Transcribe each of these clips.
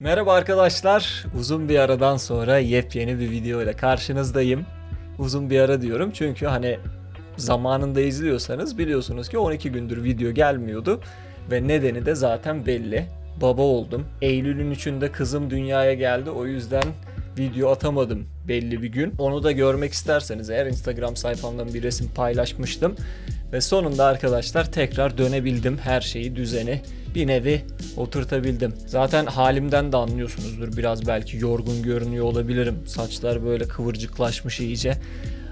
Merhaba arkadaşlar. Uzun bir aradan sonra yepyeni bir video ile karşınızdayım. Uzun bir ara diyorum çünkü hani zamanında izliyorsanız biliyorsunuz ki 12 gündür video gelmiyordu ve nedeni de zaten belli. Baba oldum. Eylül'ün 3'ünde kızım dünyaya geldi. O yüzden video atamadım belli bir gün. Onu da görmek isterseniz eğer Instagram sayfamdan bir resim paylaşmıştım. Ve sonunda arkadaşlar tekrar dönebildim. Her şeyi düzeni bir nevi oturtabildim. Zaten halimden de anlıyorsunuzdur. Biraz belki yorgun görünüyor olabilirim. Saçlar böyle kıvırcıklaşmış iyice.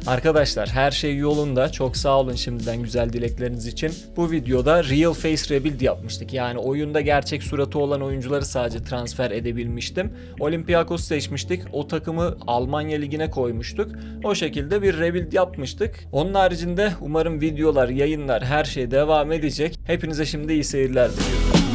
Arkadaşlar her şey yolunda. Çok sağ olun şimdiden güzel dilekleriniz için. Bu videoda Real Face Rebuild yapmıştık. Yani oyunda gerçek suratı olan oyuncuları sadece transfer edebilmiştim. Olympiakos seçmiştik. O takımı Almanya Ligi'ne koymuştuk. O şekilde bir rebuild yapmıştık. Onun haricinde umarım videolar, yayınlar, her şey devam edecek. Hepinize şimdi iyi seyirler diliyorum.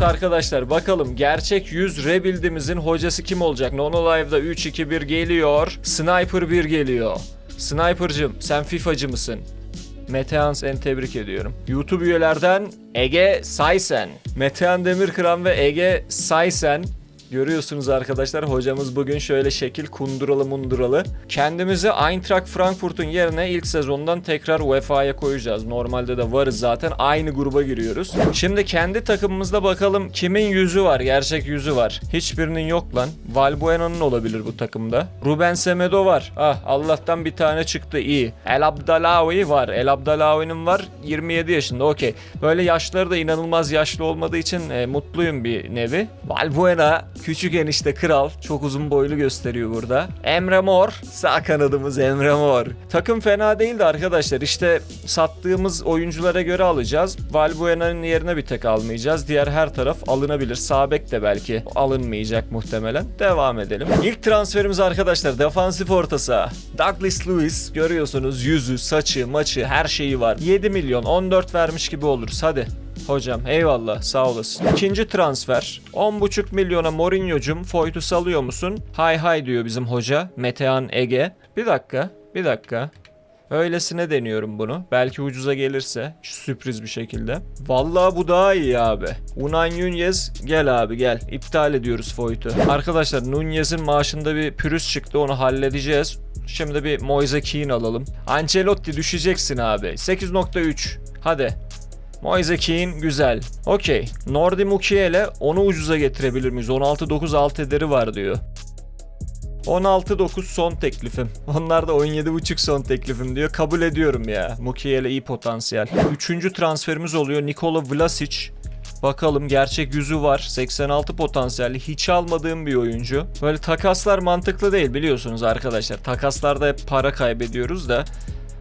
Evet arkadaşlar bakalım gerçek 100 rebuild'imizin hocası kim olacak? Nono Live'da 3-2-1 geliyor. Sniper 1 geliyor. Sniper'cım sen FIFA'cı mısın? Metehan en tebrik ediyorum. YouTube üyelerden Ege Saysen. Metehan Demirkıran ve Ege Saysen. Görüyorsunuz arkadaşlar hocamız bugün şöyle şekil kunduralı munduralı. Kendimizi Eintracht Frankfurt'un yerine ilk sezondan tekrar UEFA'ya koyacağız. Normalde de varız zaten aynı gruba giriyoruz. Şimdi kendi takımımızda bakalım kimin yüzü var gerçek yüzü var. Hiçbirinin yok lan. Valbuena'nın olabilir bu takımda. Ruben Semedo var. Ah Allah'tan bir tane çıktı iyi. El Abdalawi var. El Abdalawi'nin var 27 yaşında okey. Böyle yaşları da inanılmaz yaşlı olmadığı için e, mutluyum bir nevi. Valbuena küçük enişte kral çok uzun boylu gösteriyor burada. Emre Mor sağ kanadımız Emre Mor. Takım fena değildi arkadaşlar işte sattığımız oyunculara göre alacağız. Valbuena'nın yerine bir tek almayacağız. Diğer her taraf alınabilir. Sağ bek de belki alınmayacak muhtemelen. Devam edelim. İlk transferimiz arkadaşlar defansif orta saha. Douglas Lewis görüyorsunuz yüzü, saçı, maçı her şeyi var. 7 milyon 14 vermiş gibi oluruz hadi. Hocam eyvallah sağ olasın. İkinci transfer. 10,5 milyona Mourinho'cum Foyt'u salıyor musun? Hay hay diyor bizim hoca Metehan Ege. Bir dakika bir dakika. Öylesine deniyorum bunu. Belki ucuza gelirse sürpriz bir şekilde. Vallahi bu daha iyi abi. Unai Nunez gel abi gel. İptal ediyoruz Foyt'u. Arkadaşlar Nunez'in maaşında bir pürüz çıktı onu halledeceğiz. Şimdi bir Moise Kean alalım. Ancelotti düşeceksin abi. 8.3. Hadi. Moise Kean güzel. Okey. Nordi Mukiele onu ucuza getirebilir miyiz? 16.9 alt ederi var diyor. 16.9 son teklifim. Onlar da 17.5 son teklifim diyor. Kabul ediyorum ya. Mukiele iyi potansiyel. Üçüncü transferimiz oluyor. Nikola Vlasic. Bakalım gerçek yüzü var. 86 potansiyelli. Hiç almadığım bir oyuncu. Böyle takaslar mantıklı değil biliyorsunuz arkadaşlar. Takaslarda hep para kaybediyoruz da.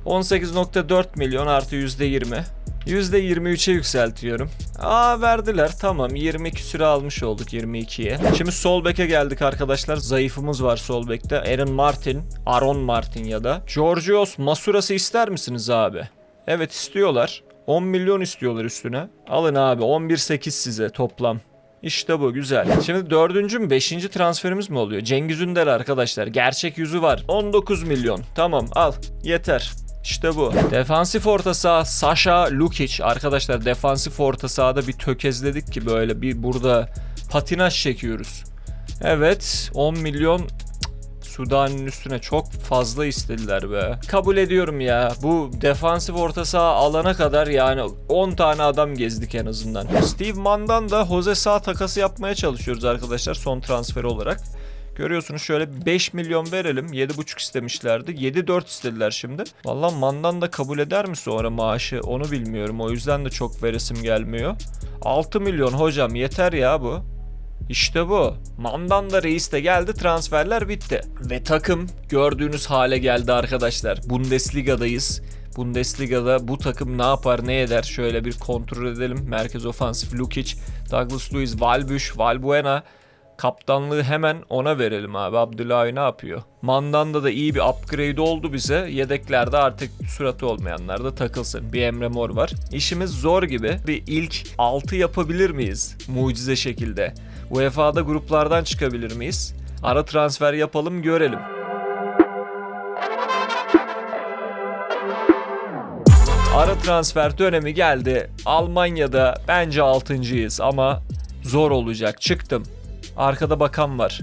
18.4 milyon artı %20. %23'e yükseltiyorum. Aa verdiler tamam 20 küsüre almış olduk 22'ye. Şimdi sol beke geldik arkadaşlar. Zayıfımız var sol bekte. Aaron Martin, Aaron Martin ya da. Georgios Masuras'ı ister misiniz abi? Evet istiyorlar. 10 milyon istiyorlar üstüne. Alın abi 11.8 size toplam. İşte bu güzel. Şimdi dördüncü mü beşinci transferimiz mi oluyor? Cengiz Ünder arkadaşlar. Gerçek yüzü var. 19 milyon. Tamam al. Yeter. İşte bu. Defansif orta saha Sasha Lukic. Arkadaşlar defansif orta sahada bir tökezledik ki böyle bir burada patinaj çekiyoruz. Evet 10 milyon Sudan'ın üstüne çok fazla istediler be. Kabul ediyorum ya. Bu defansif orta saha alana kadar yani 10 tane adam gezdik en azından. Steve Mann'dan da Jose Sağ takası yapmaya çalışıyoruz arkadaşlar son transfer olarak. Görüyorsunuz şöyle 5 milyon verelim. 7,5 istemişlerdi. 7,4 istediler şimdi. Valla Mandan da kabul eder mi sonra maaşı onu bilmiyorum. O yüzden de çok veresim gelmiyor. 6 milyon hocam yeter ya bu. İşte bu. Mandan da reis de geldi transferler bitti. Ve takım gördüğünüz hale geldi arkadaşlar. Bundesliga'dayız. Bundesliga'da bu takım ne yapar ne eder şöyle bir kontrol edelim. Merkez ofansif Lukic, Douglas Luiz, Valbuş, Valbuena. Kaptanlığı hemen ona verelim abi. Abdülhavi ne yapıyor? Mandanda da iyi bir upgrade oldu bize. Yedeklerde artık suratı olmayanlar da takılsın. Bir Emre Mor var. İşimiz zor gibi. Bir ilk 6 yapabilir miyiz? Mucize şekilde. UEFA'da gruplardan çıkabilir miyiz? Ara transfer yapalım görelim. Ara transfer dönemi geldi. Almanya'da bence 6.'yız ama zor olacak. Çıktım. Arkada bakan var.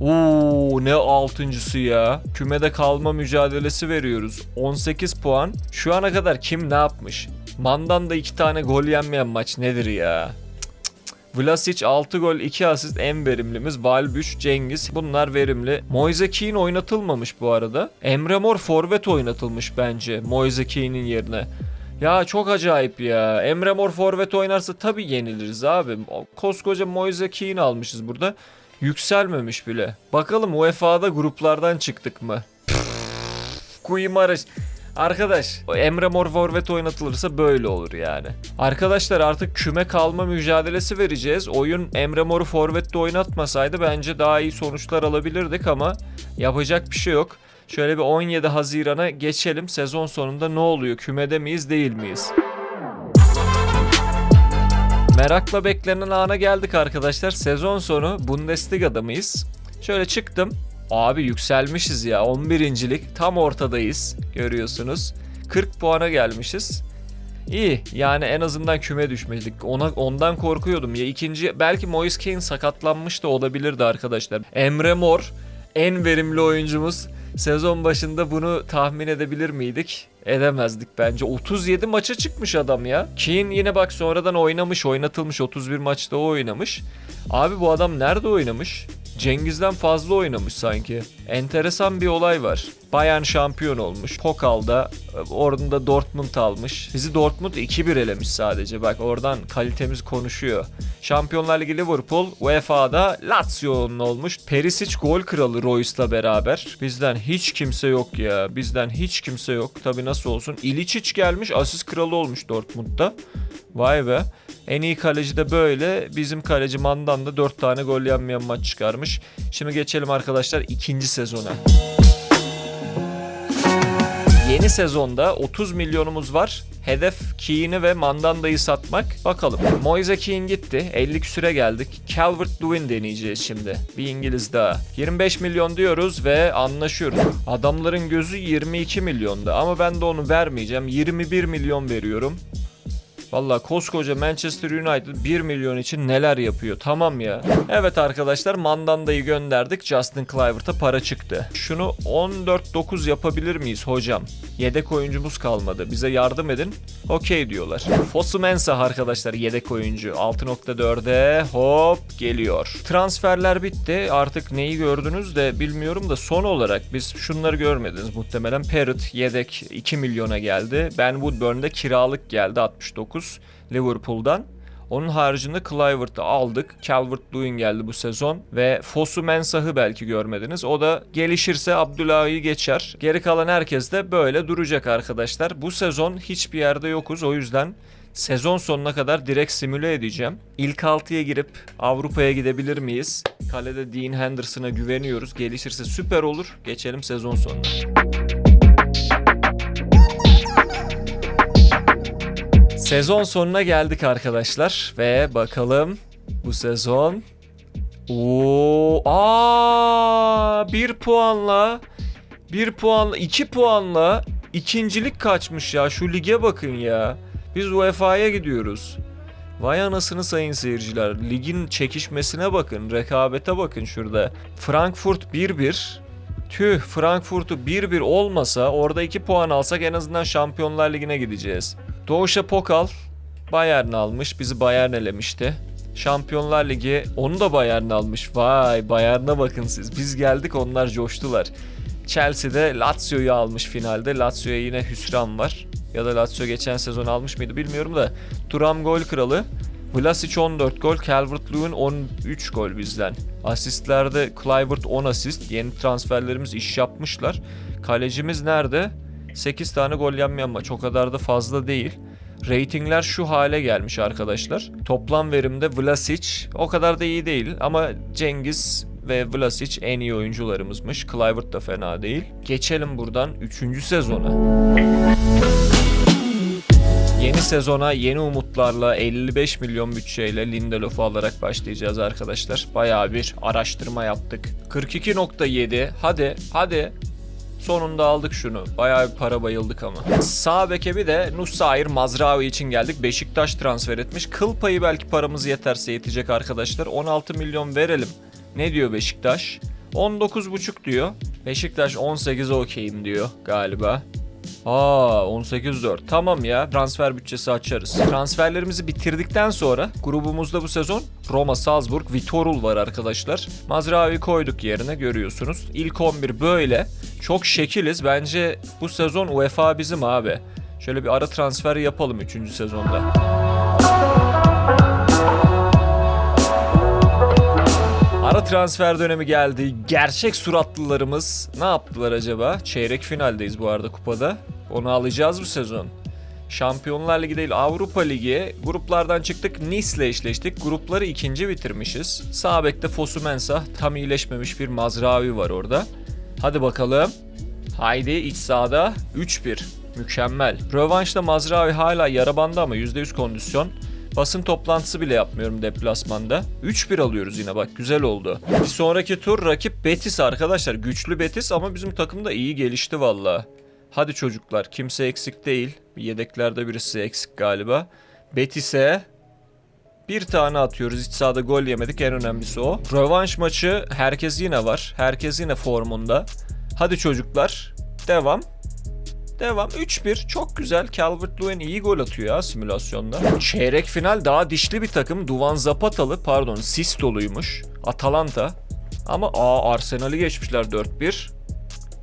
Oo ne altıncısı ya. Kümede kalma mücadelesi veriyoruz. 18 puan. Şu ana kadar kim ne yapmış? Mandan da 2 tane gol yenmeyen maç nedir ya? Vlasic 6 gol 2 asist en verimlimiz. Valbuş, Cengiz bunlar verimli. Moise Kean oynatılmamış bu arada. Emre Mor forvet oynatılmış bence Moise Kean'in yerine. Ya çok acayip ya. Emre Mor forvet oynarsa tabii yeniliriz abi. Koskoca Moise Kean almışız burada. Yükselmemiş bile. Bakalım UEFA'da gruplardan çıktık mı? Kuyumarış. Arkadaş Emre Mor forvet oynatılırsa böyle olur yani. Arkadaşlar artık küme kalma mücadelesi vereceğiz. Oyun Emre Mor'u forvette oynatmasaydı bence daha iyi sonuçlar alabilirdik ama yapacak bir şey yok. Şöyle bir 17 Haziran'a geçelim. Sezon sonunda ne oluyor? Kümede miyiz değil miyiz? Merakla beklenen ana geldik arkadaşlar. Sezon sonu Bundesliga'da mıyız? Şöyle çıktım. Abi yükselmişiz ya. 11. lig tam ortadayız. Görüyorsunuz. 40 puana gelmişiz. İyi yani en azından küme düşmedik. Ona ondan korkuyordum ya. ikinci belki Moise Kean sakatlanmış da olabilirdi arkadaşlar. Emre Mor en verimli oyuncumuz. Sezon başında bunu tahmin edebilir miydik? Edemezdik bence. 37 maça çıkmış adam ya. Kean yine bak sonradan oynamış, oynatılmış. 31 maçta o oynamış. Abi bu adam nerede oynamış? Cengiz'den fazla oynamış sanki. Enteresan bir olay var. Bayern şampiyon olmuş. Pokal'da oradan da Dortmund almış. Bizi Dortmund 2-1 elemiş sadece. Bak oradan kalitemiz konuşuyor. Şampiyonlar Ligi Liverpool, UEFA'da Lazio'nun olmuş. Perisic gol kralı Royce'la beraber. Bizden hiç kimse yok ya. Bizden hiç kimse yok. Tabi nasıl olsun. İliçic gelmiş asist kralı olmuş Dortmund'da. Vay be. En iyi kaleci de böyle. Bizim kaleci Mandan da 4 tane gol yenmeyen maç çıkarmış. Şimdi geçelim arkadaşlar ikinci sezona. Yeni sezonda 30 milyonumuz var. Hedef Kean'i ve Mandanda'yı satmak. Bakalım. Moise Kean gitti. 50 küsüre geldik. Calvert-Lewin deneyeceğiz şimdi. Bir İngiliz daha. 25 milyon diyoruz ve anlaşıyoruz. Adamların gözü 22 milyonda ama ben de onu vermeyeceğim. 21 milyon veriyorum. Valla koskoca Manchester United 1 milyon için neler yapıyor tamam ya. Evet arkadaşlar Mandanda'yı gönderdik Justin Kluivert'a para çıktı. Şunu 14-9 yapabilir miyiz hocam? Yedek oyuncumuz kalmadı bize yardım edin. Okey diyorlar. Fosu Mensah arkadaşlar yedek oyuncu 6.4'e hop geliyor. Transferler bitti artık neyi gördünüz de bilmiyorum da son olarak biz şunları görmediniz muhtemelen. Parrot yedek 2 milyona geldi. Ben Woodburn'da kiralık geldi 69. Liverpool'dan. Onun haricinde Kluivert'ı aldık. Calvert-Lewin geldi bu sezon. Ve Fosu Mensah'ı belki görmediniz. O da gelişirse Abdullah'ı geçer. Geri kalan herkes de böyle duracak arkadaşlar. Bu sezon hiçbir yerde yokuz. O yüzden sezon sonuna kadar direkt simüle edeceğim. İlk 6'ya girip Avrupa'ya gidebilir miyiz? Kalede Dean Henderson'a güveniyoruz. Gelişirse süper olur. Geçelim sezon sonuna. Sezon sonuna geldik arkadaşlar ve bakalım bu sezon Oo, aa, bir puanla, bir puanla, iki puanla ikincilik kaçmış ya. Şu lige bakın ya. Biz UEFA'ya gidiyoruz. Vay anasını sayın seyirciler. Ligin çekişmesine bakın, rekabete bakın şurada. Frankfurt 1-1. Tüh Frankfurt'u 1-1 olmasa orada 2 puan alsak en azından Şampiyonlar Ligi'ne gideceğiz. Doğuşa Pokal Bayern almış. Bizi Bayern elemişti. Şampiyonlar Ligi onu da Bayern almış. Vay Bayern'a bakın siz. Biz geldik onlar coştular. Chelsea'de Lazio'yu almış finalde. Lazio'ya yine hüsran var. Ya da Lazio geçen sezon almış mıydı bilmiyorum da. Turam gol kralı. Vlasic 14 gol, Calvert-Lewin 13 gol bizden. Asistlerde Kluivert 10 asist. Yeni transferlerimiz iş yapmışlar. Kalecimiz nerede? 8 tane gol yenmeyen maç. O kadar da fazla değil. Ratingler şu hale gelmiş arkadaşlar. Toplam verimde Vlasic o kadar da iyi değil ama Cengiz ve Vlasic en iyi oyuncularımızmış. Kluivert da fena değil. Geçelim buradan 3. sezona. Yeni sezona yeni umutlarla 55 milyon bütçeyle Lindelof'u alarak başlayacağız arkadaşlar. Bayağı bir araştırma yaptık. 42.7 hadi hadi Sonunda aldık şunu. Bayağı bir para bayıldık ama. Sağ beke de Nusair Mazraoui için geldik. Beşiktaş transfer etmiş. Kıl payı belki paramız yeterse yetecek arkadaşlar. 16 milyon verelim. Ne diyor Beşiktaş? 19,5 diyor. Beşiktaş 18 okeyim diyor galiba. Aa 18-4. Tamam ya transfer bütçesi açarız. Transferlerimizi bitirdikten sonra grubumuzda bu sezon Roma, Salzburg, Vitorul var arkadaşlar. Mazraoui koyduk yerine görüyorsunuz. İlk 11 böyle. Çok şekiliz. Bence bu sezon UEFA bizim abi. Şöyle bir ara transfer yapalım 3. sezonda. Ara transfer dönemi geldi. Gerçek suratlılarımız ne yaptılar acaba? Çeyrek finaldeyiz bu arada kupada. Onu alacağız bu sezon. Şampiyonlar Ligi değil Avrupa Ligi. Gruplardan çıktık. Nice'le eşleştik. Grupları ikinci bitirmişiz. Sağ bekte Fosu Mensah. Tam iyileşmemiş bir Mazraoui var orada. Hadi bakalım. Haydi iç sahada 3-1. Mükemmel. Rövanşta Mazraoui hala yara bandı ama %100 kondisyon. Basın toplantısı bile yapmıyorum deplasmanda. 3-1 alıyoruz yine bak güzel oldu. Bir sonraki tur rakip Betis arkadaşlar. Güçlü Betis ama bizim takım da iyi gelişti valla. Hadi çocuklar kimse eksik değil. Yedeklerde birisi eksik galiba. Betis'e bir tane atıyoruz. İç sahada gol yemedik. En önemlisi o. Rövanş maçı herkes yine var. Herkes yine formunda. Hadi çocuklar. Devam. Devam. 3-1. Çok güzel. Calvert-Lewin iyi gol atıyor ya simülasyonda. Çeyrek final daha dişli bir takım. Duvan Zapatalı pardon Sistolu'ymuş. Atalanta. Ama aa Arsenal'i geçmişler 4-1.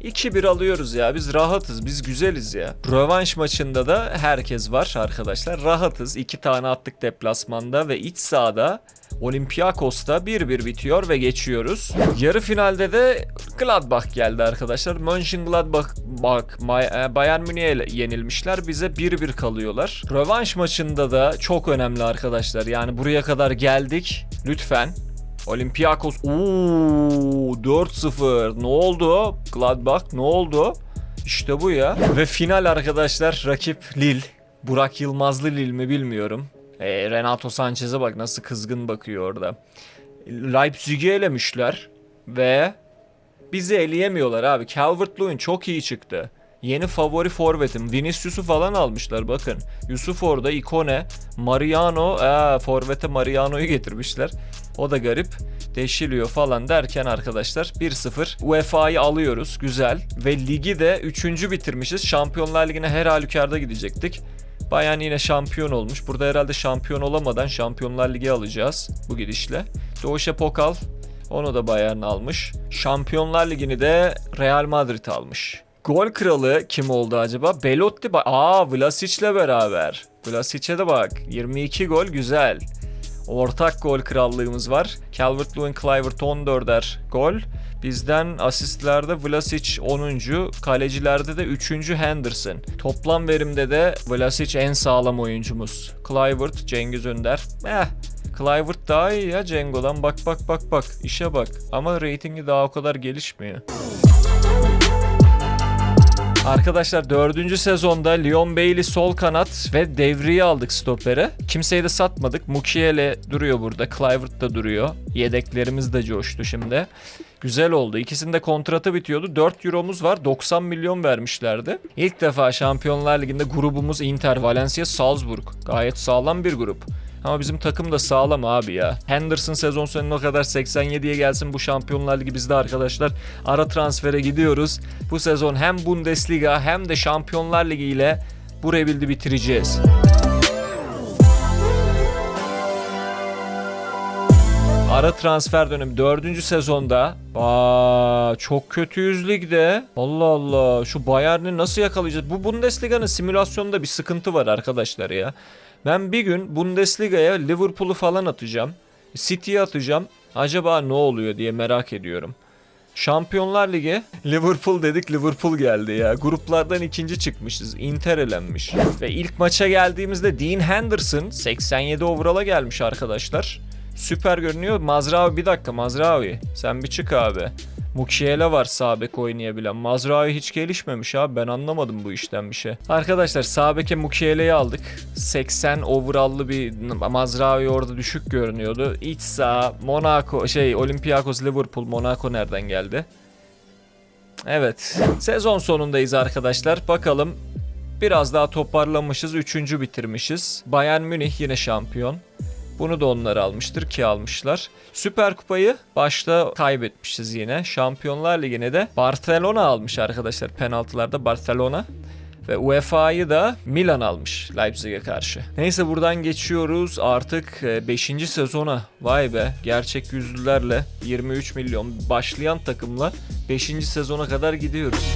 2-1 alıyoruz ya. Biz rahatız. Biz güzeliz ya. Rövanş maçında da herkes var arkadaşlar. Rahatız. 2 tane attık deplasmanda ve iç sahada Olympiakos'ta 1-1 bitiyor ve geçiyoruz. Yarı finalde de Gladbach geldi arkadaşlar. Mönchengladbach bak e, Bayern Münih'e yenilmişler. Bize 1-1 kalıyorlar. Rövanş maçında da çok önemli arkadaşlar. Yani buraya kadar geldik. Lütfen Olympiakos ooo 4-0 ne oldu? Gladbach ne oldu? İşte bu ya. Ve final arkadaşlar rakip Lille. Burak Yılmazlı Lille mi bilmiyorum. E, Renato Sanchez'e bak nasıl kızgın bakıyor orada. Leipzig'i elemişler ve bizi eleyemiyorlar abi. Calvert-Lewin çok iyi çıktı. Yeni favori forvetim. Vinicius'u falan almışlar bakın. Yusuf orada, Ikone, Mariano, ee, forvete Mariano'yu getirmişler. O da garip. Deşiliyor falan derken arkadaşlar 1-0 UEFA'yı alıyoruz. Güzel. Ve ligi de 3. bitirmişiz. Şampiyonlar Ligi'ne her halükarda gidecektik. Bayern yine şampiyon olmuş. Burada herhalde şampiyon olamadan Şampiyonlar Ligi alacağız bu gidişle. Doğuşa Pokal onu da Bayern almış. Şampiyonlar Ligi'ni de Real Madrid almış. Gol kralı kim oldu acaba? Belotti. Aa Vlasic'le beraber. Vlasic'e de bak. 22 gol güzel. Ortak gol krallığımız var. Calvert-Lewin, Kluivert 14'er gol. Bizden asistlerde Vlasic 10. Kalecilerde de 3. Henderson. Toplam verimde de Vlasic en sağlam oyuncumuz. Kluivert, Cengiz Ünder. Eh Kluivert daha iyi ya Cengo'dan. Bak bak bak bak. İşe bak. Ama reytingi daha o kadar gelişmiyor. Arkadaşlar dördüncü sezonda Leon Bailey sol kanat ve devriyi aldık stopere. Kimseyi de satmadık. Mukiele duruyor burada. Kluivert da duruyor. Yedeklerimiz de coştu şimdi. Güzel oldu. İkisinde kontratı bitiyordu. 4 euromuz var. 90 milyon vermişlerdi. İlk defa Şampiyonlar Ligi'nde grubumuz Inter, Valencia, Salzburg. Gayet sağlam bir grup. Ama bizim takım da sağlam abi ya. Henderson sezon sonuna kadar 87'ye gelsin bu Şampiyonlar Ligi bizde arkadaşlar. Ara transfere gidiyoruz. Bu sezon hem Bundesliga hem de Şampiyonlar Ligi ile bu rebuild'i bitireceğiz. Ara transfer dönemi 4. sezonda. Aa çok kötüyüz ligde. Allah Allah şu Bayern'i nasıl yakalayacağız? Bu Bundesliga'nın simülasyonunda bir sıkıntı var arkadaşlar ya. Ben bir gün Bundesliga'ya Liverpool'u falan atacağım. City'yi atacağım. Acaba ne oluyor diye merak ediyorum. Şampiyonlar Ligi Liverpool dedik Liverpool geldi ya. Gruplardan ikinci çıkmışız. Inter elenmiş. Ve ilk maça geldiğimizde Dean Henderson 87 overall'a gelmiş arkadaşlar. Süper görünüyor. Mazraoui bir dakika Mazraoui. Sen bir çık abi. Mukiele var sağ bek oynayabilen. Mazraoui hiç gelişmemiş abi. Ben anlamadım bu işten bir şey. Arkadaşlar sağ beke Mukiele'yi aldık. 80 overall'lı bir Mazraoui orada düşük görünüyordu. İç sağ Monaco şey Olympiakos Liverpool Monaco nereden geldi? Evet. Sezon sonundayız arkadaşlar. Bakalım biraz daha toparlamışız. Üçüncü bitirmişiz. Bayern Münih yine şampiyon. Bunu da onlar almıştır ki almışlar. Süper Kupayı başta kaybetmişiz yine. Şampiyonlar Ligi'ne de Barcelona almış arkadaşlar penaltılarda Barcelona. Ve UEFA'yı da Milan almış Leipzig'e karşı. Neyse buradan geçiyoruz artık 5. sezona. Vay be gerçek yüzlülerle 23 milyon başlayan takımla 5. sezona kadar gidiyoruz.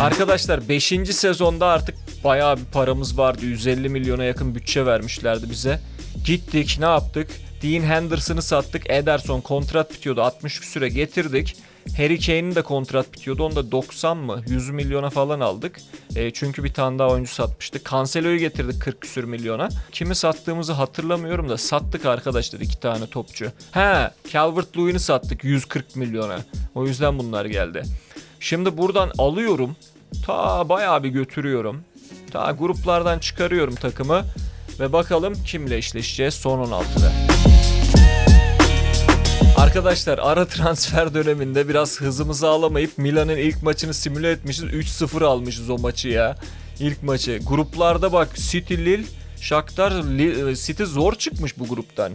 Arkadaşlar 5. sezonda artık bayağı bir paramız vardı. 150 milyona yakın bütçe vermişlerdi bize. Gittik ne yaptık? Dean Henderson'ı sattık. Ederson kontrat bitiyordu. 60 süre getirdik. Harry Kane'in de kontrat bitiyordu. Onu da 90 mı 100 milyona falan aldık. E, çünkü bir tane daha oyuncu satmıştık. Cancelo'yu getirdik 40 küsür milyona. Kimi sattığımızı hatırlamıyorum da sattık arkadaşlar iki tane topçu. He Calvert Lewin'i sattık 140 milyona. O yüzden bunlar geldi. Şimdi buradan alıyorum. Ta bayağı bir götürüyorum. Ta gruplardan çıkarıyorum takımı. Ve bakalım kimle eşleşeceğiz son 16'da. Arkadaşlar ara transfer döneminde biraz hızımızı alamayıp Milan'ın ilk maçını simüle etmişiz. 3-0 almışız o maçı ya. İlk maçı. Gruplarda bak City, Lille, Shakhtar, Lille- City zor çıkmış bu gruptan.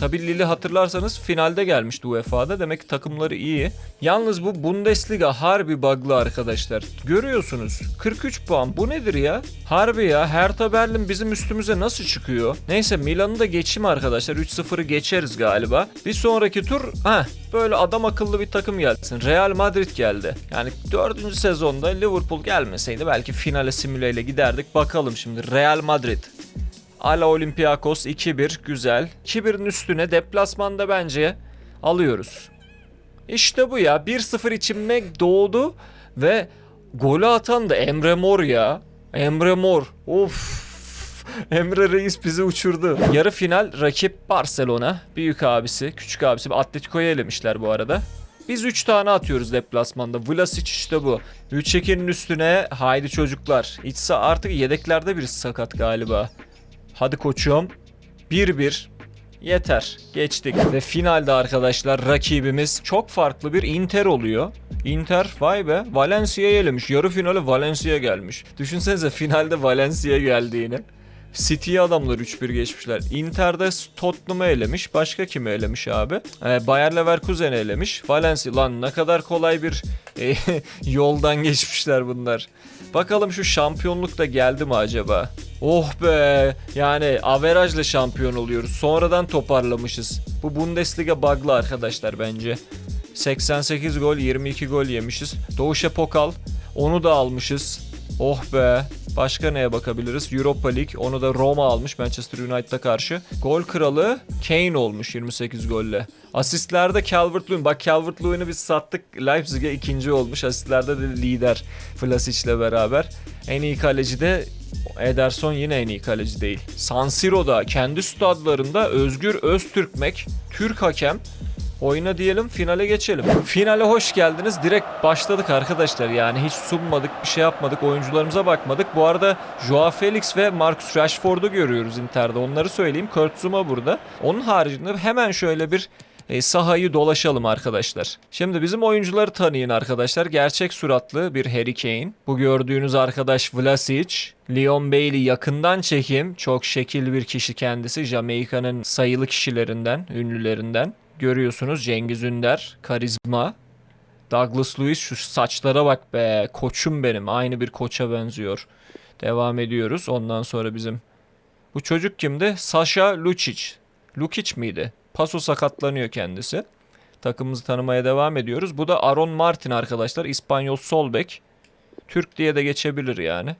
Tabi Lille hatırlarsanız finalde gelmişti UEFA'da. Demek ki takımları iyi. Yalnız bu Bundesliga harbi bug'lı arkadaşlar. Görüyorsunuz. 43 puan. Bu nedir ya? Harbi ya. Hertha Berlin bizim üstümüze nasıl çıkıyor? Neyse Milan'ı da geçeyim arkadaşlar. 3-0'ı geçeriz galiba. Bir sonraki tur ha böyle adam akıllı bir takım gelsin. Real Madrid geldi. Yani 4. sezonda Liverpool gelmeseydi belki finale simüleyle giderdik. Bakalım şimdi Real Madrid. Ala Olympiakos 2-1 güzel. 2-1'in üstüne deplasmanda bence alıyoruz. İşte bu ya 1-0 içime doğdu ve golü atan da Emre Mor ya. Emre Mor. Of. Emre Reis bizi uçurdu. Yarı final rakip Barcelona. Büyük abisi, küçük abisi Atletico'yu elemişler bu arada. Biz 3 tane atıyoruz deplasmanda. Vlasic işte bu. 3-2'nin üstüne haydi çocuklar. İçse artık yedeklerde birisi sakat galiba. Hadi koçum. 1-1. Yeter. Geçtik. Ve finalde arkadaşlar rakibimiz çok farklı bir Inter oluyor. Inter vay be Valencia'yı elemiş. Yarı finale Valencia gelmiş. Düşünsenize finalde Valencia geldiğini. City'ye adamlar 3-1 geçmişler. Inter'de Tottenham'ı elemiş. Başka kimi elemiş abi? Ee, Bayer Leverkusen'i elemiş. Valencia lan ne kadar kolay bir e, yoldan geçmişler bunlar. Bakalım şu şampiyonluk da geldi mi acaba? Oh be yani averajla şampiyon oluyoruz. Sonradan toparlamışız. Bu Bundesliga bug'lı arkadaşlar bence. 88 gol 22 gol yemişiz. Doğuş Pokal onu da almışız. Oh be. Başka neye bakabiliriz? Europa League. Onu da Roma almış Manchester United'a karşı. Gol kralı Kane olmuş 28 golle. Asistlerde Calvert-Lewin. Bak Calvert-Lewin'i biz sattık. Leipzig'e ikinci olmuş. Asistlerde de lider Vlasic'le beraber. En iyi kaleci de Ederson yine en iyi kaleci değil. San Siro'da kendi stadlarında Özgür Öztürkmek Türk hakem Oyuna diyelim finale geçelim. Finale hoş geldiniz. Direkt başladık arkadaşlar. Yani hiç sunmadık, bir şey yapmadık. Oyuncularımıza bakmadık. Bu arada Joao Felix ve Marcus Rashford'u görüyoruz Inter'de. Onları söyleyeyim. Kurt Zuma burada. Onun haricinde hemen şöyle bir e, sahayı dolaşalım arkadaşlar. Şimdi bizim oyuncuları tanıyın arkadaşlar. Gerçek suratlı bir Harry Kane. Bu gördüğünüz arkadaş Vlasic. Leon Bailey yakından çekim. Çok şekil bir kişi kendisi. Jamaika'nın sayılı kişilerinden, ünlülerinden. Görüyorsunuz Cengiz Ünder, karizma. Douglas Lewis şu saçlara bak be. Koçum benim. Aynı bir koça benziyor. Devam ediyoruz. Ondan sonra bizim bu çocuk kimdi? Sasha Lucic. Lukic miydi? Paso sakatlanıyor kendisi. Takımımızı tanımaya devam ediyoruz. Bu da Aaron Martin arkadaşlar. İspanyol sol bek. Türk diye de geçebilir yani.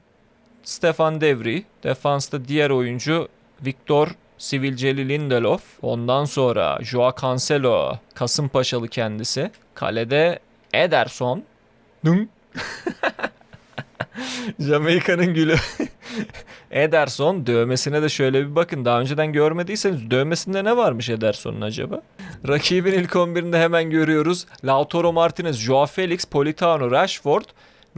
Stefan Devri. Defansta diğer oyuncu Victor Sivilceli Lindelof. Ondan sonra Joao Cancelo. Kasımpaşalı kendisi. Kalede Ederson. Dın. Jamaika'nın gülü. Ederson dövmesine de şöyle bir bakın. Daha önceden görmediyseniz dövmesinde ne varmış Ederson'un acaba? Rakibin ilk 11'inde hemen görüyoruz. Lautaro Martinez, Joao Felix, Politano, Rashford,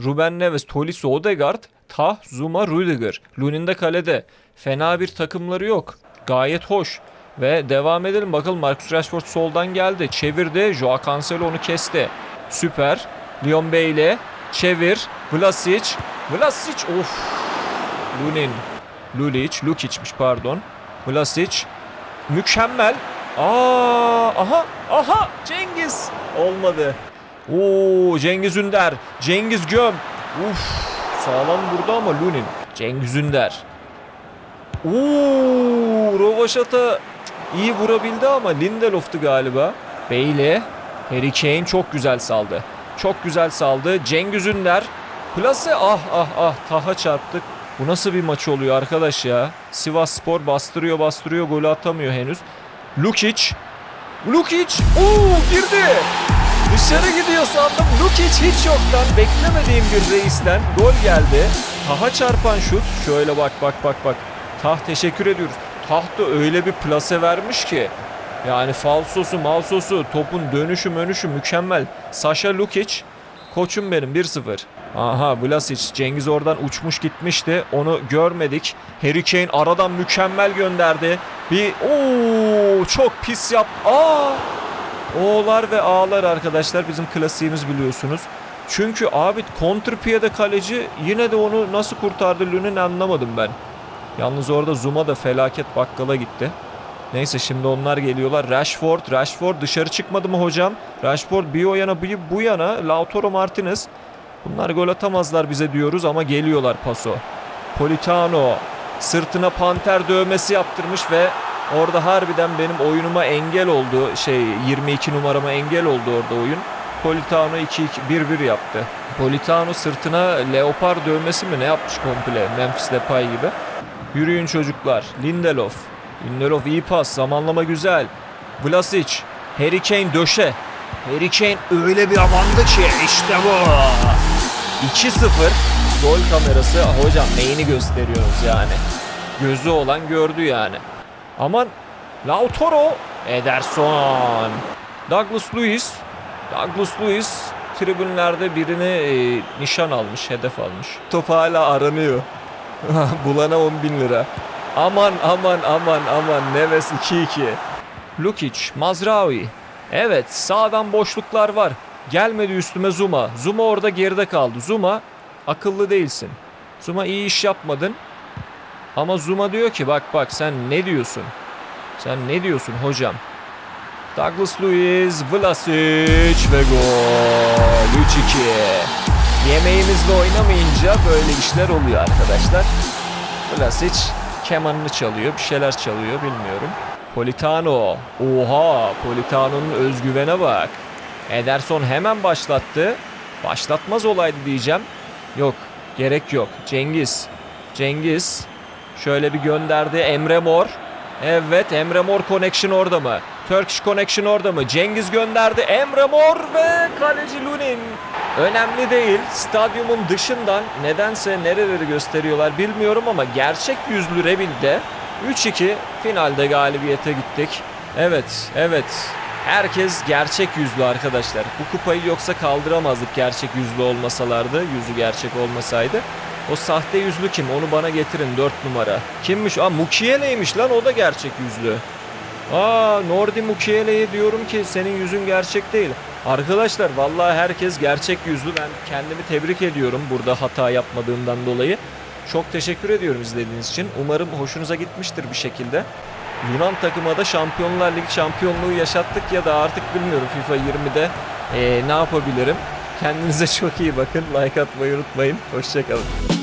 Ruben Neves, Tolisso, Odegaard, Tah, Zuma, Rüdiger. Lunin de kalede. Fena bir takımları yok. Gayet hoş. Ve devam edelim bakalım Marcus Rashford soldan geldi. Çevirdi. Joao Cancelo onu kesti. Süper. Leon Bailey. Çevir. Vlasic. Vlasic. Of. Lunin. Lulic. Lukic'miş pardon. Vlasic. Mükemmel. Aa, aha. Aha. Cengiz. Olmadı. Oo Cengiz Ünder. Cengiz Göm. Uf. Sağlam vurdu ama Lunin. Cengiz Ünder. Oo, Rovaşata iyi vurabildi ama Lindelof'tu galiba. Bailey, Harry Kane çok güzel saldı. Çok güzel saldı. Cengiz Ünder. Plase ah ah ah taha çarptık. Bu nasıl bir maç oluyor arkadaş ya? Sivas Spor bastırıyor bastırıyor golü atamıyor henüz. Lukic. Lukic. Oo girdi. Dışarı gidiyor sandım. Lukic hiç yoktan beklemediğim bir reisten gol geldi. Taha çarpan şut. Şöyle bak bak bak bak. Tah teşekkür ediyoruz. Tah da öyle bir plase vermiş ki. Yani falsosu, malsosu, topun dönüşü mönüşü mükemmel. Sasha Lukic, koçum benim 1-0. Aha Vlasic, Cengiz oradan uçmuş gitmişti. Onu görmedik. Harry Kane aradan mükemmel gönderdi. Bir ooo çok pis yap. Aa! O'lar ve A'lar arkadaşlar bizim klasiğimiz biliyorsunuz. Çünkü abi kontrpiyede kaleci yine de onu nasıl kurtardı Lün'ün anlamadım ben. Yalnız orada Zuma da felaket bakkala gitti. Neyse şimdi onlar geliyorlar. Rashford, Rashford dışarı çıkmadı mı hocam? Rashford bir o yana bir bu yana. Lautaro Martinez. Bunlar gol atamazlar bize diyoruz ama geliyorlar paso. Politano sırtına panter dövmesi yaptırmış ve orada harbiden benim oyunuma engel oldu. Şey 22 numarama engel oldu orada oyun. Politano 2-2 1-1 yaptı. Politano sırtına leopar dövmesi mi ne yapmış komple Memphis Depay gibi. Yürüyün çocuklar. Lindelof. Lindelof iyi pas. Zamanlama güzel. Vlasic. Harry Kane döşe. Harry Kane öyle bir avandı ki işte bu. 2-0 gol kamerası. Hocam neyini gösteriyoruz yani? Gözü olan gördü yani. Aman Lautaro. Ederson. Douglas Luiz. Douglas Luiz tribünlerde birini e, nişan almış, hedef almış. Top hala aranıyor. Bulana 10 bin lira. Aman aman aman aman Neves 2-2. Lukic, Mazraoui. Evet sağdan boşluklar var. Gelmedi üstüme Zuma. Zuma orada geride kaldı. Zuma akıllı değilsin. Zuma iyi iş yapmadın. Ama Zuma diyor ki bak bak sen ne diyorsun? Sen ne diyorsun hocam? Douglas Luiz, Vlasic ve gol. 3-2. Yemeğimizle oynamayınca böyle işler oluyor arkadaşlar. Vlasic kemanını çalıyor, bir şeyler çalıyor bilmiyorum. Politano. Oha, Politano'nun özgüvene bak. Ederson hemen başlattı. Başlatmaz olaydı diyeceğim. Yok, gerek yok. Cengiz. Cengiz. Şöyle bir gönderdi. Emre Mor. Evet, Emre Mor connection orada mı? Turkish connection orada mı? Cengiz gönderdi. Emre Mor ve kaleci Lunin. Önemli değil. Stadyumun dışından nedense nereleri gösteriyorlar bilmiyorum ama gerçek yüzlü Rebil'de 3-2 finalde galibiyete gittik. Evet, evet. Herkes gerçek yüzlü arkadaşlar. Bu kupayı yoksa kaldıramazdık gerçek yüzlü olmasalardı, yüzü gerçek olmasaydı. O sahte yüzlü kim? Onu bana getirin 4 numara. Kimmiş? Aa Mukiele'ymiş lan o da gerçek yüzlü. Aa Nordi Mukiele'ye diyorum ki senin yüzün gerçek değil. Arkadaşlar vallahi herkes gerçek yüzlü. Ben kendimi tebrik ediyorum burada hata yapmadığımdan dolayı. Çok teşekkür ediyorum izlediğiniz için. Umarım hoşunuza gitmiştir bir şekilde. Yunan takıma da Şampiyonlar Ligi şampiyonluğu yaşattık ya da artık bilmiyorum FIFA 20'de eee, ne yapabilirim. Kendinize çok iyi bakın. Like atmayı unutmayın. Hoşçakalın.